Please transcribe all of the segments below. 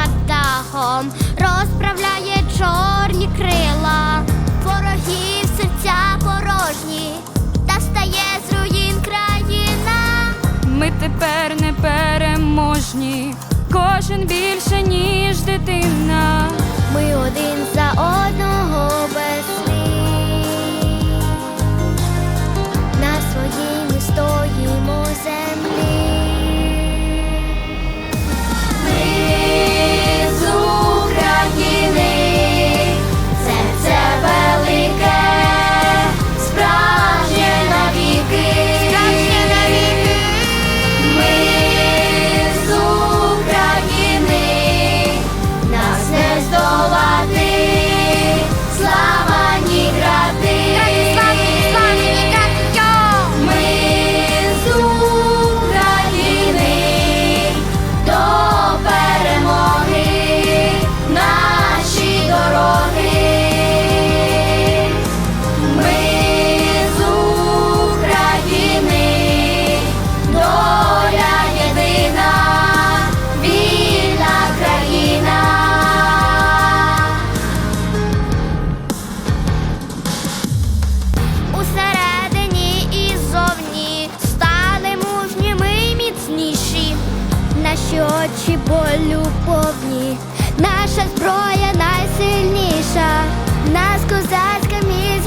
над дахом, розправляє чорні крила, ворогів серця порожні, та стає з руїн країна. Ми тепер не переможні, кожен більше, ніж дитина. Ми один за одного без. Любовні, наша зброя найсильніша, нас козацька мізь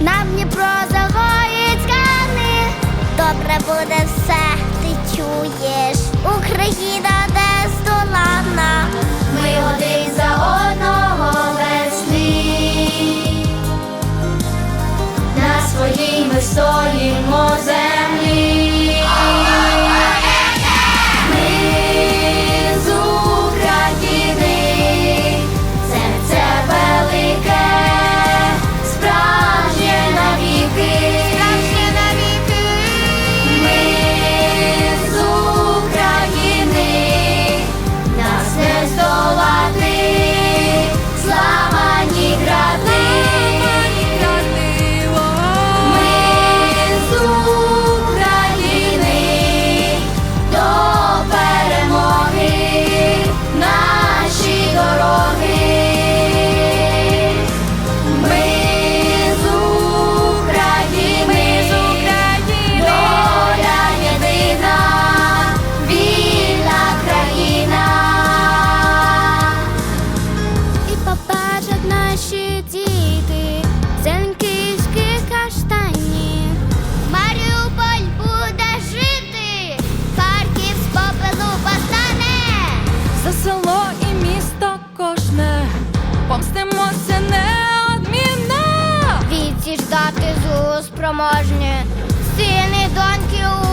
нам Дніпро загоїть гани добре буде все, ти чуєш, Україна нездоланна, ми один за одного весни, на своїй ми стоїмо спроможні, сини, доньки у.